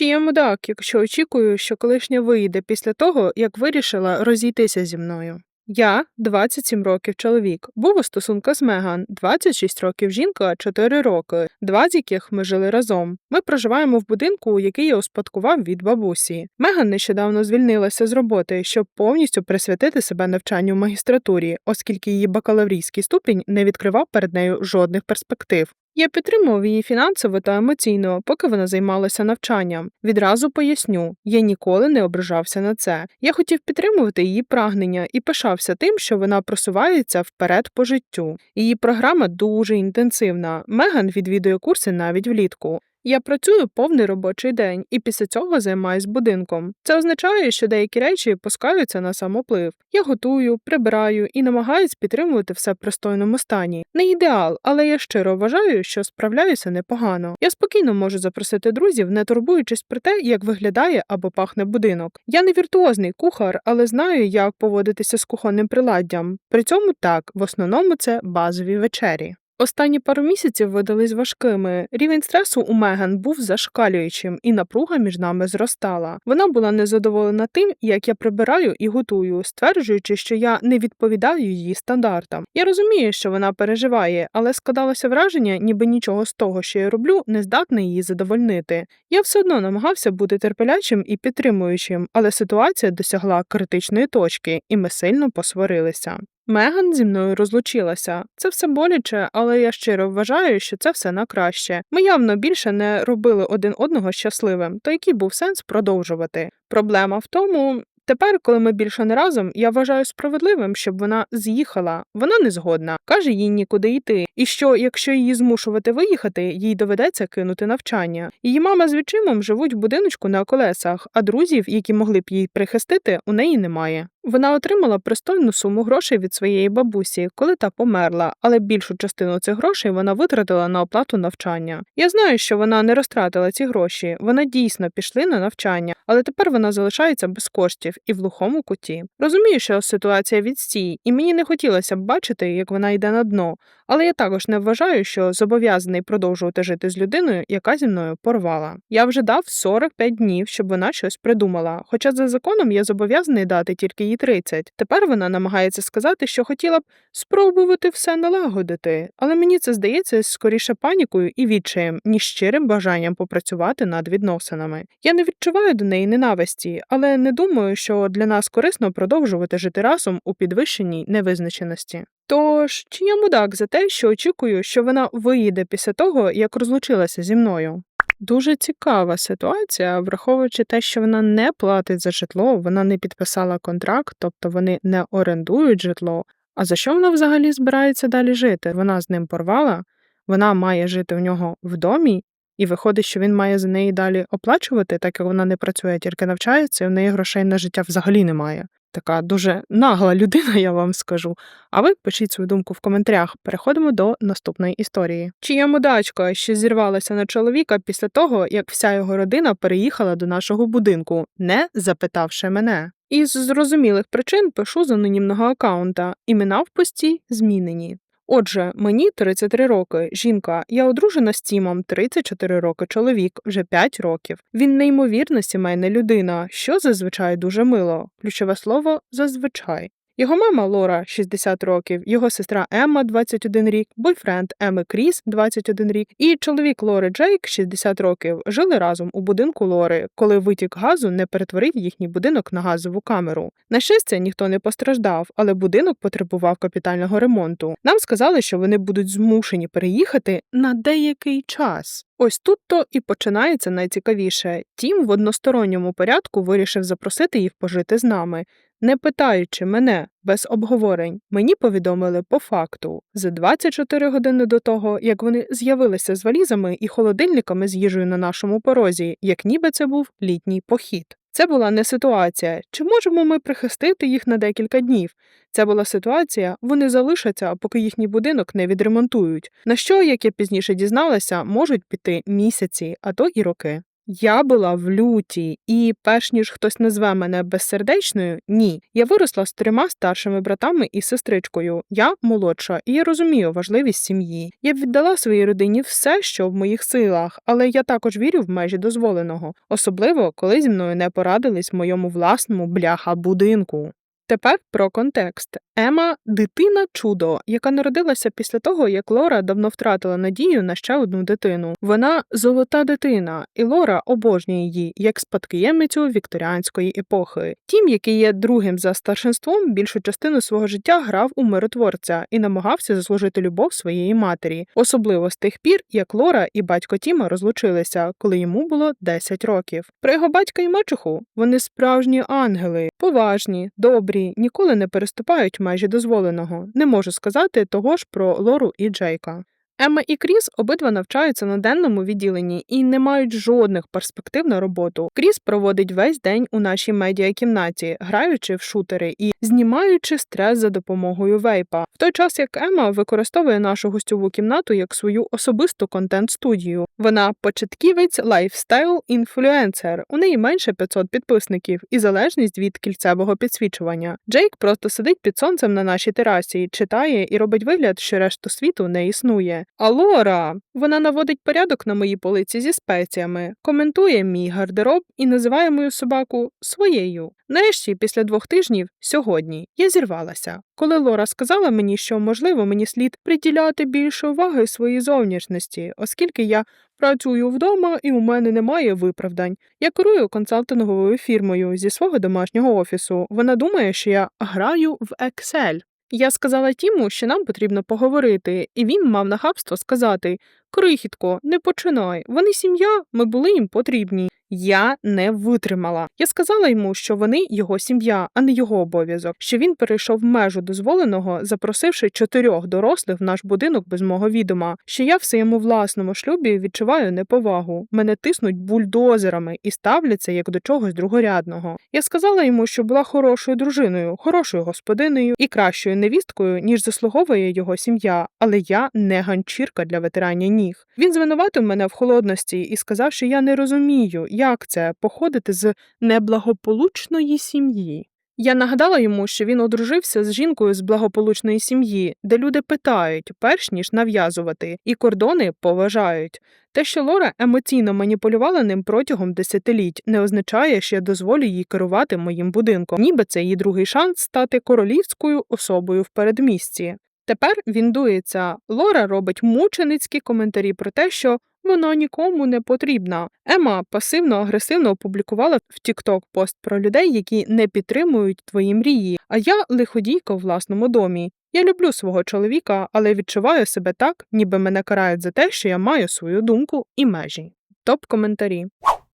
Чи я мудак, якщо очікую, що колишня виїде після того, як вирішила розійтися зі мною? Я 27 років чоловік, був у стосунках з Меган, 26 років жінка, 4 роки, два з яких ми жили разом. Ми проживаємо в будинку, який я успадкував від бабусі. Меган нещодавно звільнилася з роботи, щоб повністю присвятити себе навчанню в магістратурі, оскільки її бакалаврійський ступінь не відкривав перед нею жодних перспектив. Я підтримував її фінансово та емоційно, поки вона займалася навчанням. Відразу поясню, я ніколи не ображався на це. Я хотів підтримувати її прагнення і пишався тим, що вона просувається вперед по життю. Її програма дуже інтенсивна. Меган відвідує курси навіть влітку. Я працюю повний робочий день і після цього займаюсь будинком. Це означає, що деякі речі пускаються на самоплив. Я готую, прибираю і намагаюсь підтримувати все в пристойному стані. Не ідеал, але я щиро вважаю, що справляюся непогано. Я спокійно можу запросити друзів, не турбуючись про те, як виглядає або пахне будинок. Я не віртуозний кухар, але знаю, як поводитися з кухонним приладдям. При цьому так, в основному це базові вечері. Останні пару місяців видались важкими. Рівень стресу у Меган був зашкалюючим, і напруга між нами зростала. Вона була незадоволена тим, як я прибираю і готую, стверджуючи, що я не відповідаю її стандартам. Я розумію, що вона переживає, але складалося враження, ніби нічого з того, що я роблю, не здатне її задовольнити. Я все одно намагався бути терпелячим і підтримуючим, але ситуація досягла критичної точки, і ми сильно посварилися. Меган зі мною розлучилася. Це все боляче, але я щиро вважаю, що це все на краще. Ми явно більше не робили один одного щасливим, то який був сенс продовжувати? Проблема в тому. Тепер, коли ми більше не разом, я вважаю справедливим, щоб вона з'їхала. Вона не згодна, каже їй нікуди йти. І що, якщо її змушувати виїхати, їй доведеться кинути навчання. Її мама з відчимом живуть в будиночку на колесах, а друзів, які могли б її прихистити, у неї немає. Вона отримала пристойну суму грошей від своєї бабусі, коли та померла, але більшу частину цих грошей вона витратила на оплату навчання. Я знаю, що вона не розтратила ці гроші, вона дійсно пішли на навчання, але тепер вона залишається без коштів і в глухому куті. Розумію, що ситуація відстій, і мені не хотілося б бачити, як вона йде на дно, але я також не вважаю, що зобов'язаний продовжувати жити з людиною, яка зі мною порвала. Я вже дав 45 днів, щоб вона щось придумала. Хоча за законом я зобов'язаний дати тільки їй 30. Тепер вона намагається сказати, що хотіла б спробувати все налагодити, але мені це здається скоріше панікою і відчаєм, ніж щирим бажанням попрацювати над відносинами. Я не відчуваю до неї ненависті, але не думаю, що для нас корисно продовжувати жити разом у підвищеній невизначеності. Тож, чи я мудак за те, що очікую, що вона виїде після того, як розлучилася зі мною? Дуже цікава ситуація, враховуючи те, що вона не платить за житло, вона не підписала контракт, тобто вони не орендують житло. А за що вона взагалі збирається далі жити? Вона з ним порвала, вона має жити в нього в домі, і виходить, що він має за неї далі оплачувати, так як вона не працює, тільки навчається, і в неї грошей на життя взагалі немає. Така дуже нагла людина, я вам скажу. А ви пишіть свою думку в коментарях. Переходимо до наступної історії. Чия мудачка, що зірвалася на чоловіка після того, як вся його родина переїхала до нашого будинку, не запитавши мене. Із зрозумілих причин пишу з анонімного аккаунта. Імена в пості змінені. Отже, мені 33 роки, жінка, я одружена з Тімом, 34 роки, чоловік, вже 5 років. Він неймовірна сімейна людина, що зазвичай дуже мило. Ключове слово зазвичай. Його мама Лора 60 років, його сестра Емма 21 рік, бойфренд Еми Кріс 21 рік, і чоловік Лори Джейк 60 років жили разом у будинку Лори, коли витік газу не перетворив їхній будинок на газову камеру. На щастя, ніхто не постраждав, але будинок потребував капітального ремонту. Нам сказали, що вони будуть змушені переїхати на деякий час. Ось тут то і починається найцікавіше. Тім в односторонньому порядку вирішив запросити їх пожити з нами. Не питаючи мене без обговорень, мені повідомили по факту за 24 години до того, як вони з'явилися з валізами і холодильниками з їжею на нашому порозі, як ніби це був літній похід. Це була не ситуація, чи можемо ми прихистити їх на декілька днів. Це була ситуація, вони залишаться, поки їхній будинок не відремонтують. На що, як я пізніше дізналася, можуть піти місяці, а то і роки. Я була в люті, і перш ніж хтось назве мене безсердечною, ні. Я виросла з трьома старшими братами і сестричкою. Я молодша, і я розумію важливість сім'ї. Я б віддала своїй родині все, що в моїх силах, але я також вірю в межі дозволеного, особливо коли зі мною не порадились в моєму власному бляха будинку. Тепер про контекст. Ема дитина чудо, яка народилася після того, як Лора давно втратила надію на ще одну дитину. Вона золота дитина, і Лора обожнює її як спадкоємицю вікторіанської епохи. Тім, який є другим за старшинством, більшу частину свого життя грав у миротворця і намагався заслужити любов своєї матері, особливо з тих пір, як Лора і батько Тіма розлучилися, коли йому було 10 років. Про його батька і мачуху вони справжні ангели, поважні, добрі, ніколи не переступають межі дозволеного. Не можу сказати того ж про Лору і Джейка. Емма і Кріс обидва навчаються на денному відділенні і не мають жодних перспектив на роботу. Кріс проводить весь день у нашій медіакімнаті, граючи в шутери і знімаючи стрес за допомогою вейпа, в той час як Ема використовує нашу гостьову кімнату як свою особисту контент-студію. Вона початківець лайфстайл інфлюенсер. У неї менше 500 підписників і залежність від кільцевого підсвічування. Джейк просто сидить під сонцем на нашій терасі, читає і робить вигляд, що решту світу не існує. А Лора, вона наводить порядок на моїй полиці зі спеціями, коментує мій гардероб і називає мою собаку своєю. Нарешті, після двох тижнів, сьогодні я зірвалася, коли Лора сказала мені, що можливо мені слід приділяти більше уваги своїй зовнішності, оскільки я працюю вдома і у мене немає виправдань. Я керую консалтинговою фірмою зі свого домашнього офісу. Вона думає, що я граю в Excel. Я сказала Тіму, що нам потрібно поговорити, і він мав нахабство сказати Крихітко, не починай. Вони сім'я, ми були їм потрібні. Я не витримала. Я сказала йому, що вони його сім'я, а не його обов'язок, що він перейшов межу дозволеного, запросивши чотирьох дорослих в наш будинок без мого відома, що я в своєму власному шлюбі відчуваю неповагу. Мене тиснуть бульдозерами і ставляться як до чогось другорядного. Я сказала йому, що була хорошою дружиною, хорошою господинею і кращою невісткою, ніж заслуговує його сім'я, але я не ганчірка для ветерання ніг. Він звинуватив мене в холодності і сказав, що я не розумію, як це походити з неблагополучної сім'ї. Я нагадала йому, що він одружився з жінкою з благополучної сім'ї, де люди питають, перш ніж нав'язувати, і кордони поважають. Те, що Лора емоційно маніпулювала ним протягом десятиліть, не означає, що я дозволю їй керувати моїм будинком, ніби це її другий шанс стати королівською особою в передмісті. Тепер він дується. Лора робить мученицькі коментарі про те, що вона нікому не потрібна. Ема пасивно-агресивно опублікувала в TikTok пост про людей, які не підтримують твої мрії. А я лиходійка в власному домі. Я люблю свого чоловіка, але відчуваю себе так, ніби мене карають за те, що я маю свою думку і межі. Топ коментарі.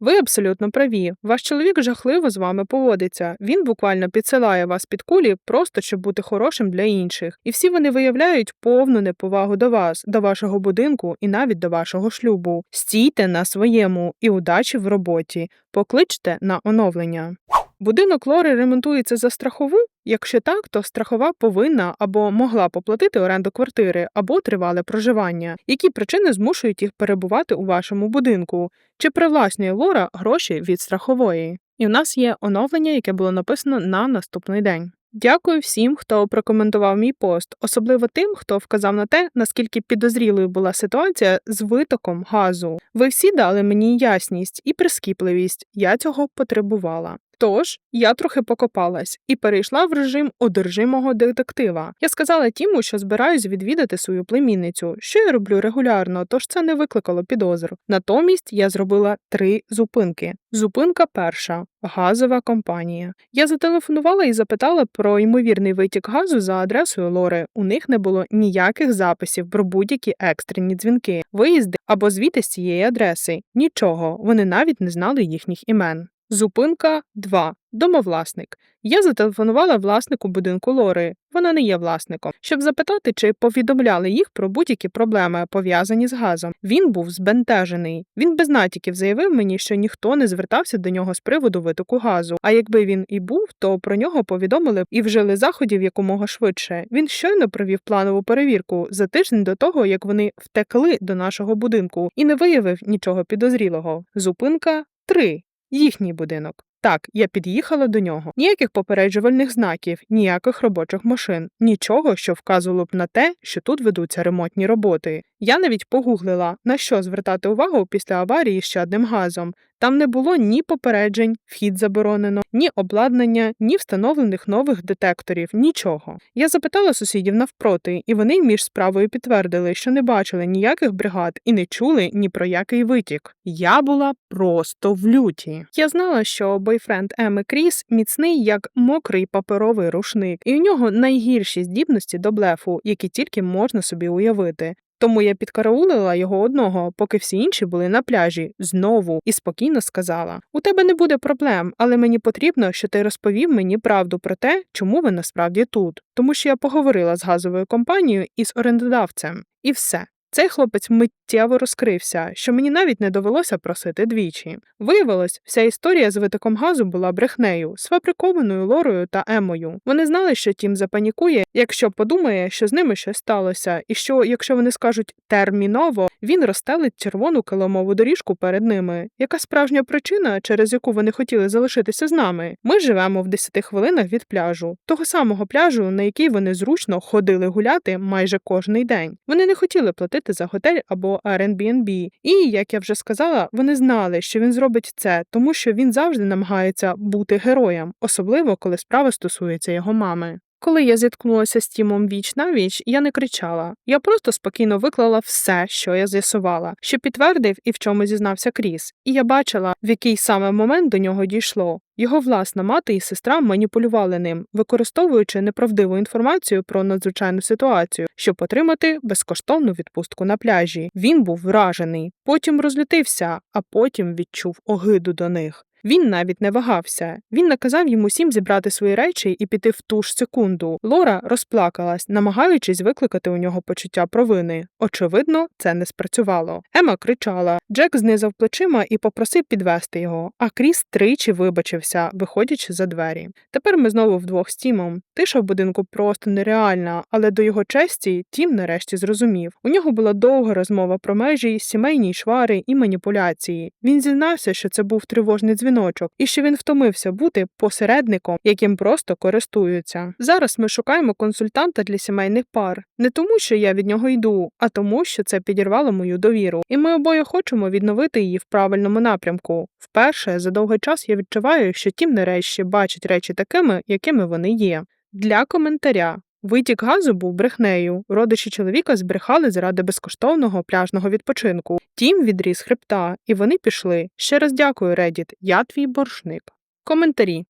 Ви абсолютно праві. Ваш чоловік жахливо з вами поводиться. Він буквально підсилає вас під кулі, просто щоб бути хорошим для інших. І всі вони виявляють повну неповагу до вас, до вашого будинку і навіть до вашого шлюбу. Стійте на своєму і удачі в роботі. Покличте на оновлення. Будинок Лори ремонтується за страхову. Якщо так, то страхова повинна або могла поплатити оренду квартири, або тривале проживання. Які причини змушують їх перебувати у вашому будинку? Чи привласнює Лора гроші від страхової? І у нас є оновлення, яке було написано на наступний день. Дякую всім, хто прокоментував мій пост, особливо тим, хто вказав на те, наскільки підозрілою була ситуація з витоком газу. Ви всі дали мені ясність і прискіпливість. Я цього потребувала. Тож я трохи покопалась і перейшла в режим одержимого детектива. Я сказала Тіму, що збираюсь відвідати свою племінницю, що я роблю регулярно, тож це не викликало підозр. Натомість я зробила три зупинки. Зупинка перша газова компанія. Я зателефонувала і запитала про ймовірний витік газу за адресою Лори. У них не було ніяких записів про будь-які екстрені дзвінки, виїзди або звіти з цієї адреси. Нічого, вони навіть не знали їхніх імен. Зупинка 2. Домовласник. Я зателефонувала власнику будинку Лори. Вона не є власником, щоб запитати, чи повідомляли їх про будь-які проблеми, пов'язані з газом. Він був збентежений. Він без натяків заявив мені, що ніхто не звертався до нього з приводу витоку газу. А якби він і був, то про нього повідомили і вжили заходів якомога швидше. Він щойно провів планову перевірку за тиждень до того, як вони втекли до нашого будинку, і не виявив нічого підозрілого. Зупинка 3. Їхній будинок. Так, я під'їхала до нього. Ніяких попереджувальних знаків, ніяких робочих машин, нічого, що вказувало б на те, що тут ведуться ремонтні роботи. Я навіть погуглила, на що звертати увагу після аварії з чадним газом. Там не було ні попереджень, вхід заборонено, ні обладнання, ні встановлених нових детекторів, нічого. Я запитала сусідів навпроти, і вони між справою підтвердили, що не бачили ніяких бригад і не чули ні про який витік. Я була просто в люті. Я знала, що бойфренд Еми Кріс міцний як мокрий паперовий рушник, і у нього найгірші здібності до блефу, які тільки можна собі уявити. Тому я підкараулила його одного, поки всі інші були на пляжі, знову і спокійно сказала: У тебе не буде проблем, але мені потрібно, що ти розповів мені правду про те, чому ви насправді тут, тому що я поговорила з газовою компанією і з орендодавцем, і все. Цей хлопець миттєво розкрився, що мені навіть не довелося просити двічі. Виявилось, вся історія з витоком газу була брехнею, сфабрикованою Лорою та Емою. Вони знали, що Тім запанікує, якщо подумає, що з ними щось сталося, і що, якщо вони скажуть терміново, він розстелить червону килимову доріжку перед ними. Яка справжня причина, через яку вони хотіли залишитися з нами? Ми живемо в 10 хвилинах від пляжу, того самого пляжу, на який вони зручно ходили гуляти майже кожний день. Вони не хотіли платити за готель або Airbnb. І, як я вже сказала, вони знали, що він зробить це, тому що він завжди намагається бути героєм, особливо коли справа стосується його мами. Коли я зіткнулася з Тімом віч на віч, я не кричала. Я просто спокійно виклала все, що я з'ясувала, що підтвердив і в чому зізнався Кріс. І я бачила, в який саме момент до нього дійшло. Його власна мати і сестра маніпулювали ним, використовуючи неправдиву інформацію про надзвичайну ситуацію, щоб отримати безкоштовну відпустку на пляжі. Він був вражений, потім розлютився, а потім відчув огиду до них. Він навіть не вагався. Він наказав йому всім зібрати свої речі і піти в ту ж секунду. Лора розплакалась, намагаючись викликати у нього почуття провини. Очевидно, це не спрацювало. Ема кричала. Джек знизав плечима і попросив підвести його, а Кріс тричі вибачився, виходячи за двері. Тепер ми знову вдвох з Тімом. Тиша в будинку просто нереальна, але до його честі Тім нарешті зрозумів. У нього була довга розмова про межі, сімейні швари і маніпуляції. Він зізнався, що це був тривожний дзвіночок, і що він втомився бути посередником, яким просто користуються. Зараз ми шукаємо консультанта для сімейних пар, не тому, що я від нього йду, а тому, що це підірвало мою довіру, і ми обоє хочемо відновити її в правильному напрямку. Вперше за довгий час я відчуваю, що тім нарешті бачить речі такими, якими вони є. Для коментаря. Витік газу був брехнею. Родичі чоловіка збрехали заради безкоштовного пляжного відпочинку. Тім відріз хребта, і вони пішли. Ще раз дякую, Редіт. Я твій боржник. Коментарі.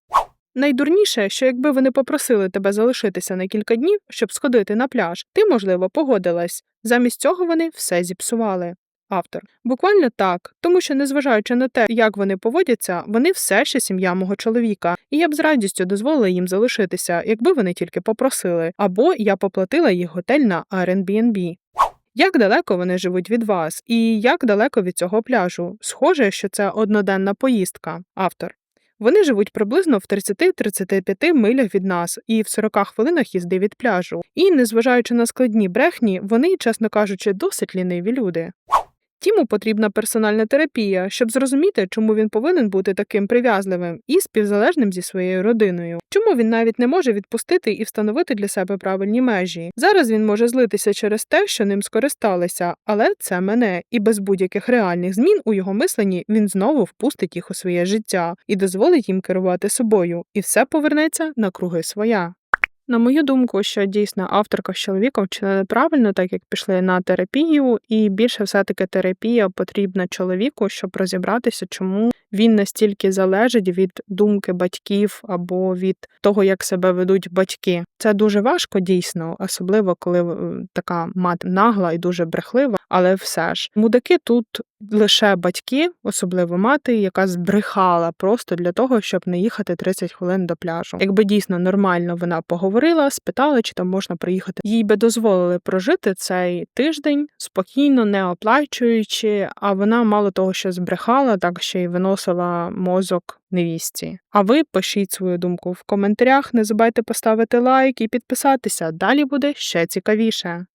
Найдурніше, що якби вони попросили тебе залишитися на кілька днів, щоб сходити на пляж, ти, можливо, погодилась. Замість цього вони все зіпсували. Автор буквально так, тому що, незважаючи на те, як вони поводяться, вони все ще сім'я мого чоловіка, і я б з радістю дозволила їм залишитися, якби вони тільки попросили, або я поплатила їх готель на Airbnb. Як далеко вони живуть від вас, і як далеко від цього пляжу? Схоже, що це одноденна поїздка. Автор. Вони живуть приблизно в 30-35 милях від нас і в 40 хвилинах їзди від пляжу. І, незважаючи на складні брехні, вони, чесно кажучи, досить ліниві люди. Тіму потрібна персональна терапія, щоб зрозуміти, чому він повинен бути таким прив'язливим і співзалежним зі своєю родиною, чому він навіть не може відпустити і встановити для себе правильні межі. Зараз він може злитися через те, що ним скористалися, але це мене, і без будь-яких реальних змін у його мисленні він знову впустить їх у своє життя і дозволить їм керувати собою, і все повернеться на круги своя. На мою думку, що дійсно авторка з чоловіком вчинили правильно, так як пішли на терапію, і більше все-таки терапія потрібна чоловіку, щоб розібратися, чому він настільки залежить від думки батьків або від того, як себе ведуть батьки. Це дуже важко дійсно, особливо коли е, така мати нагла і дуже брехлива, але все ж мудаки тут лише батьки, особливо мати, яка збрехала просто для того, щоб не їхати 30 хвилин до пляжу. Якби дійсно нормально вона поговорила, спитала, чи там можна приїхати. Їй би дозволили прожити цей тиждень спокійно, не оплачуючи. А вона мало того, що збрехала, так ще й виносила мозок невісті. А ви пишіть свою думку в коментарях. Не забувайте поставити лайк і підписатися. Далі буде ще цікавіше.